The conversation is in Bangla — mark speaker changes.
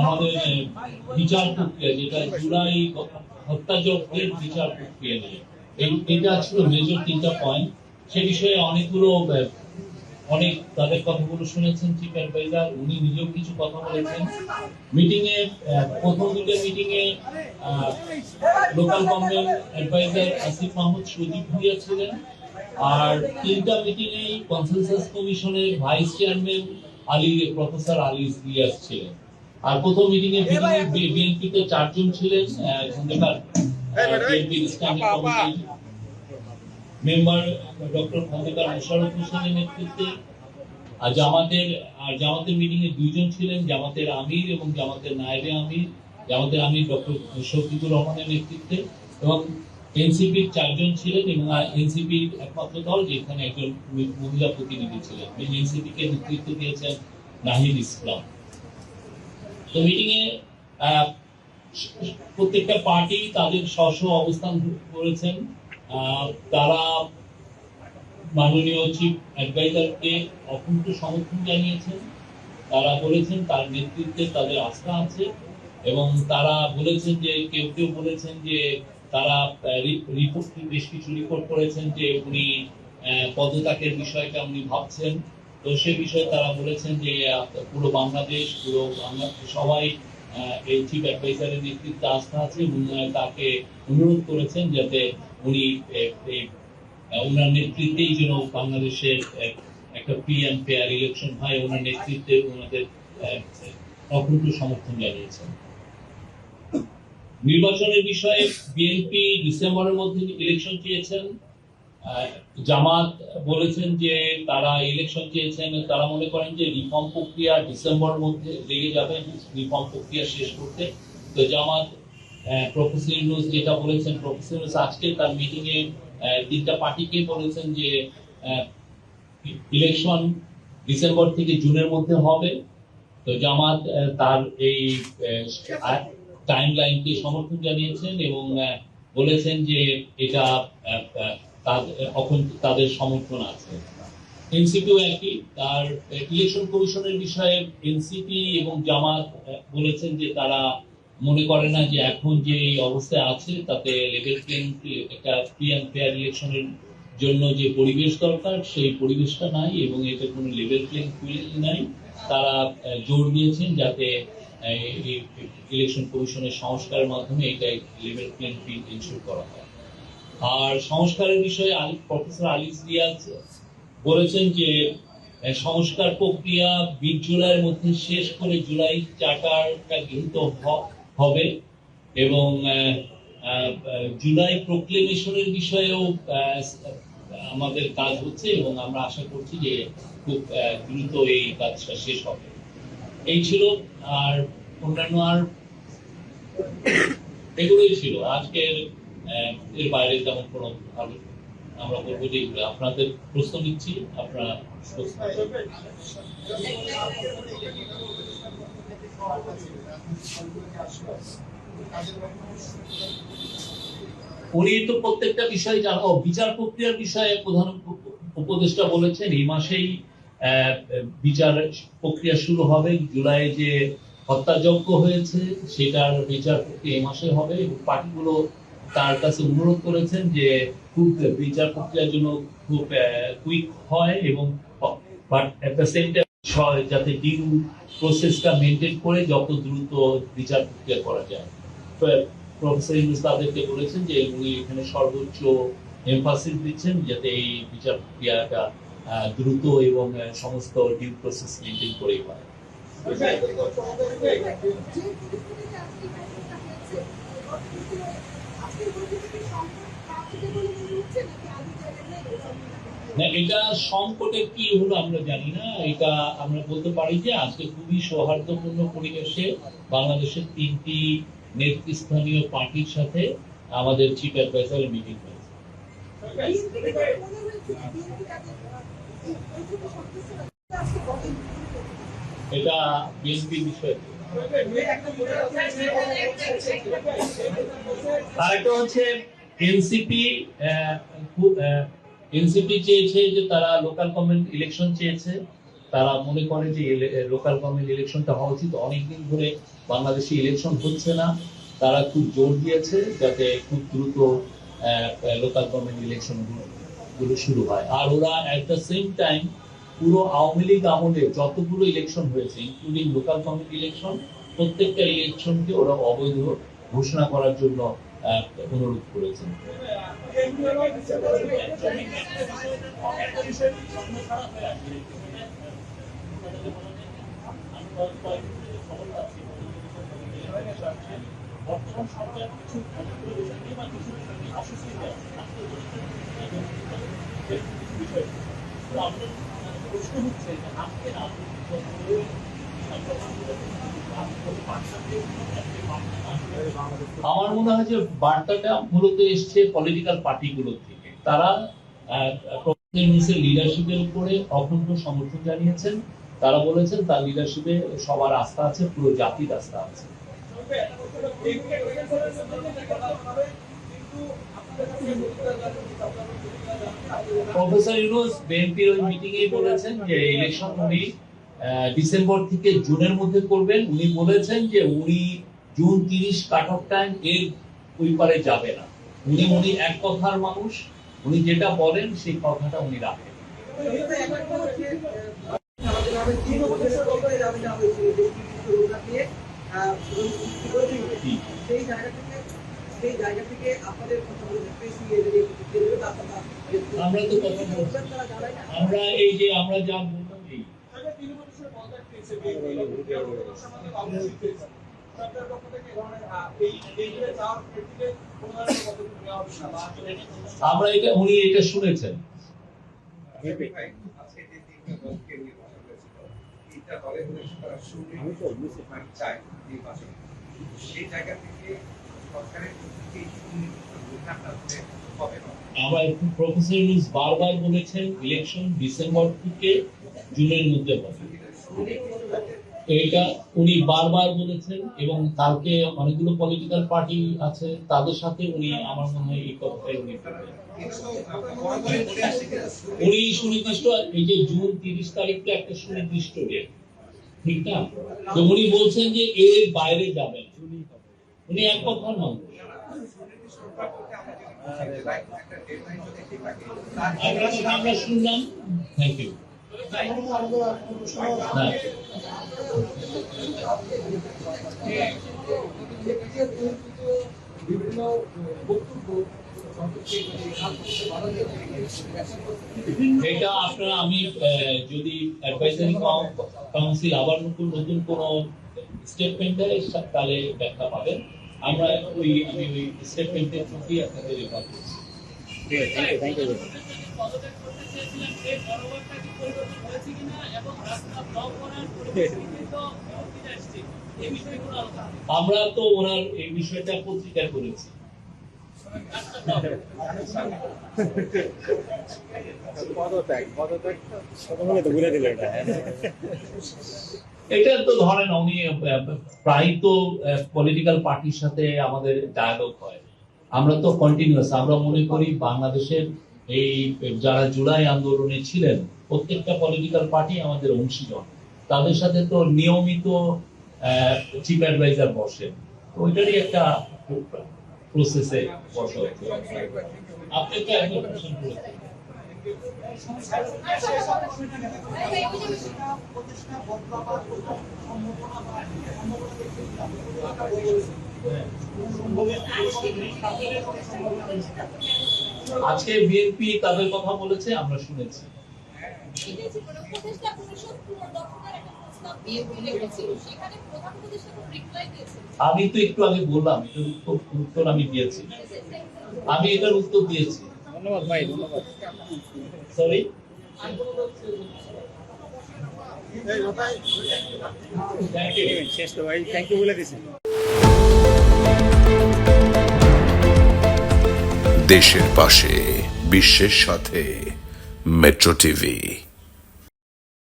Speaker 1: আমাদের বিচার প্রক্রিয়া, যেটা জুলাই হত্যাযজ্ঞের বিচার প্রক্রিয়া নিয়ে। এটা ছিল মেজর তিনটা পয়েন্ট সে বিষয়ে অনেকগুলো অনেক তাদের কথাগুলো শুনেছেন চিফ অ্যাডভাইজার, উনি নিজেও কিছু কথা বলেছেন। মিটিং এ প্রথম দুটো মিটিং এ local government adviser Asif Mahmud Sajib Bhuiyan ছিলেন। আর তিনটা মিটিং এ কনসেনসাস কমিশনের vice chairman Ali professor Ali Ilias ছিলেন। আর প্রথম মিটিং এ চারজন ছিলেন খন্দকার মেম্বার ডক্টর খন্দকার হোসেনের নেতৃত্বে। আর জামাতের আর জামাতের মিটিং এ দুইজন ছিলেন জামাতের আমির এবং জামাতের নায়েবে আমির জামাতের আমির ডক্টর শফিকুর রহমানের নেতৃত্বে। এবং এনসিপির চারজন ছিলেন এবং এনসিপির একমাত্র দল যেখানে একজন মহিলা প্রতিনিধি ছিলেন। এনসিপি কে নেতৃত্ব দিয়েছেন নাহিদ ইসলাম। তো মিটিং এ প্রত্যেকটা পার্টি তাদের স্ব অবস্থান করেছেন। তারা মাননীয় চিফ অ্যাডভাইজারকে অকুণ্ঠ সমর্থন জানিয়েছেন। তারা বলেছেন তার নেতৃত্বে তাদের আস্থা আছে এবং তারা বলেছেন যে, কেউ কেউ বলেছেন যে তারা রিপোর্ট বেশ কিছু রিপোর্ট করেছেন যে উনি পদত্যাগের বিষয়টা উনি ভাবছেন। তো সে বিষয়ে তারা বলেছেন যে পুরো বাংলাদেশ, পুরো বাংলা সবাই এই চিফ অ্যাডভাইজারের নেতৃত্বে আস্থা আছে তাকে অনুরোধ করেছেন যাতে উনি ওনার নেতৃত্বেই যেন বাংলাদেশের একটা ফ্রি অ্যান্ড ফেয়ার ইলেকশন হয়। ওনার নেতৃত্বে ওনাদের অকুণ্ঠ সমর্থন জানিয়েছেন। নির্বাচনের বিষয়ে বিএনপি ডিসেম্বরের মধ্যে ইলেকশন চেয়েছেন। জামাত বলেছেন যে তারা ইলেকশন চেয়েছেন। তারা মনে করেন যে রিফর্ম প্রক্রিয়া ডিসেম্বরের মধ্যে লেগে যাবে রিফর্ম প্রক্রিয়া শেষ করতে। তো জামাত প্রফেসর ইউনুস যেটা বলেছেন প্রফেসর ইউনুস আজকে তার মিটিং এ তিনটা পার্টিকে বলেছেন যে ইলেকশন ডিসেম্বর থেকে জুনের মধ্যে হবে। তো জামাত তার এই টাইম লাইনকে সমর্থন জানিয়েছেন এবং বলেছেন যে এটা তাদের- সমর্থন আছে। এনসিপিও একই, তার ইলেকশন কমিশনের বিষয়ে এনসিপি এবং জামাত বলেছেন যে তারা মনে করে না যে এখন যে এই অবস্থায় আছে, তাতে লেভেল প্লেইং একটা ফ্রি অ্যান্ড ফেয়ার ইলেকশনের জন্য যে পরিবেশ দরকার, সেই পরিবেশটা নাই এবং এতে কোনো লেভেল প্লেইং ফিল্ড নাই। তারা জোর দিয়েছেন যাতে ইলেকশন কমিশনের সংস্কারের মাধ্যমে এটা লেভেল প্লেইং ফিল্ড ইনশিওর করা হয়। আর সংস্কারের বিষয়ে প্রফেসর আলিস রিয়াজ বলেছেন যে সংস্কার প্রক্রিয়া বিশ জুলাইয়ের মধ্যে শেষ করে জুলাই চার্টারটা গৃহীত হবে এবং জুলাই প্রোক্লেমেশনের বিষয়েও আমাদের কাজ হচ্ছে এবং আমরা আশা করছি যে খুব দ্রুত এই কাজটা শেষ হবে। এই ছিল, আর অন্যান্য আর এগুলোই ছিল। আজকের এর বাইরে তেমন কোনো আমরা বলব যে আপনাদের প্রশ্ন নিচ্ছি আপনারা উনি তো প্রত্যেকটা বিষয় জান বিচার প্রক্রিয়ার বিষয়ে প্রধান উপ- উপদেষ্টা বলেছেন, এই মাসেই বিচার প্রক্রিয়া শুরু হবে, জুলাই যে হত্যাযজ্ঞ হয়েছে, সেটার বিচার প্রক্রিয়া এই মাসে হবে এবং পার্টিগুলো তার কাছে অনুরোধ করেছেন যে খুব বিচার প্রক্রিয়ার জন্য খুব কুইক হয় এবং যাতে ডিউ প্রসেসটা মেনটেন করে যত দ্রুত বিচার প্রক্রিয়া করা যায়। প্রফেসর ইউনুস তাদেরকে বলেছেন যে উনি এখানে সর্বোচ্চ এমফাসিস দিচ্ছেন যাতে এই বিচার প্রক্রিয়াটা দ্রুত এবং সমস্ত ডিউ প্রসেস মেনটেন করেই হয়। না, এটা সংকটের কি হলো আমরা জানি না। এটা আমরা বলতে পারি যে আজকে খুবই সৌহার্দ্যপূর্ণ পরিবেশে বাংলাদেশের তিনটি নেতৃস্থানীয় পার্টির সাথে আমাদের চিফ অ্যাডভাইজার মিটিং হয়েছে। এটা বিএনপি বিষয়। হচ্ছে এনসিপি এনসিপি চেয়েছে যে তারা লোকাল গভর্নমেন্ট ইলেকশন চেয়েছে। তারা মনে করে যে লোকাল গভর্নমেন্ট ইলেকশনটা হওয়া উচিত। অনেকদিন ধরে বাংলাদেশে ইলেকশন হচ্ছে না। তারা খুব জোর দিয়েছে যাতে খুব দ্রুত লোকাল গভর্নমেন্ট ইলেকশনগুলো শুরু হয়। আর ওরা অ্যাট দ্য সেম টাইম পুরো আওয়ামী লীগ আমলে যতগুলো ইলেকশন হয়েছে ইনক্লুডিং লোকাল গভর্নমেন্ট ইলেকশন প্রত্যেকটা ইলেকশনকে ওরা অবৈধ ঘোষণা করার জন্য আহ, অনুরোধ করেছেন বর্তমান সরকার কিছু আশ্বস্তি দেয় আমাদের প্রশ্ন হচ্ছে যে আজকের আমার মনে হয় যে বার্তাটা মূলত এসছে পলিটিক্যাল পার্টিগুলোর থেকে। তারা লিডারশিপের উপরে অখণ্ড সমর্থন জানিয়েছেন। তারা বলেছেন তার লিডারশিপে সবার আস্থা আছে, পুরো জাতির আস্থা আছে। প্রফেসর ইউনুস বিএনপির ওই মিটিং এ বলেছেন যে ইলেকশন উনি ডিসেম্বর থেকে জুনের মধ্যে করবেন। উনি বলেছেন যে উনি জুন তিরিশ কাট অফ টাইম এর ওই পারে যাবে না। উনি উনি এক কথার মানুষ। উনি যেটা বলেন সেই কথাটা উনি রাখেন।
Speaker 2: সেই জায়গা থেকে
Speaker 1: আমরা তো কথা বলছি। আমরা এই যে আমরা যা বললাম আমরা এটা, উনি এটা শুনেছেন।
Speaker 3: যে তিনটা দলকে নির্বাচন তারা সুনির্দিষ্ট চায়। সেই জায়গা থেকে সরকারের প্রতি সুনির্দিষ্ট হবে না।
Speaker 1: আমরা এখন প্রফেসর ইউনুস বারবার বলেছেন ইলেকশন ডিসেম্বর থেকে জুনের মধ্যে হবে এটা উনি বারবার বলেছেন এবং কালকে অনেকগুলো পলিটিক্যাল পার্টি আছে তাদের সাথে উনি আমার মনে হয় এই কথাটাই উনি উনি সুনির্দিষ্ট এই যে জুন তিরিশ তারিখটা একটা সুনির্দিষ্ট ডেট ঠিক না? তো উনি বলছেন যে এর বাইরে যাবেন। উনি এক
Speaker 3: রোডম্যাপ বলতে আমরা
Speaker 1: শুনলাম। থ্যাংক ইউ
Speaker 2: বিভিন্ন বক্তব্য
Speaker 1: এটা আপনারা আমি যদি অ্যাডভাইজারি কাউন্সিল আবার নতুন নতুন কোন স্টেটমেন্ট দেয় তাহলে ব্যাখ্যা পাবেন। আমরা ওই আমি ওই স্টেটমেন্টের প্রতি আপনাদের রেফার করছি আমরা তো ওনার এই বিষয়টা পত্রিকা করেছি
Speaker 4: পদত্যাগ পদত্যাগ প্রথমে তো বুঝে দিল এটা
Speaker 1: তো ধরেন উনি প্রায় তো পলিটিক্যাল পার্টির সাথে আমাদের ডায়ালগ হয়। আমরা তো কন্টিনিউয়াস আমরা মনে করি বাংলাদেশের এই, যারা জুলাই আন্দোলনে ছিলেন, প্রত্যেকটা পলিটিক্যাল পার্টি আমাদের অংশীজন। তাদের সাথে তো নিয়মিত চিফ অ্যাডভাইজার বসেন। ওইটারই একটা প্রসেসে আপনি তো প্রশ্ন করেছেন। আজকে বিএনপি তাদের কথা বলেছে আমরা শুনেছি। আমি তো একটু আগে বললাম উত্তর আমি দিয়েছি। আমি এটার উত্তর দিয়েছি।
Speaker 4: ধন্যবাদ ভাই ধন্যবাদ।
Speaker 1: সরি থ্যাংক ইউ
Speaker 4: শেষ তো ভাই থ্যাংক ইউ বলে দিছি
Speaker 5: দেশের পাশে বিশ্বের সাথে মেট্রো টিভি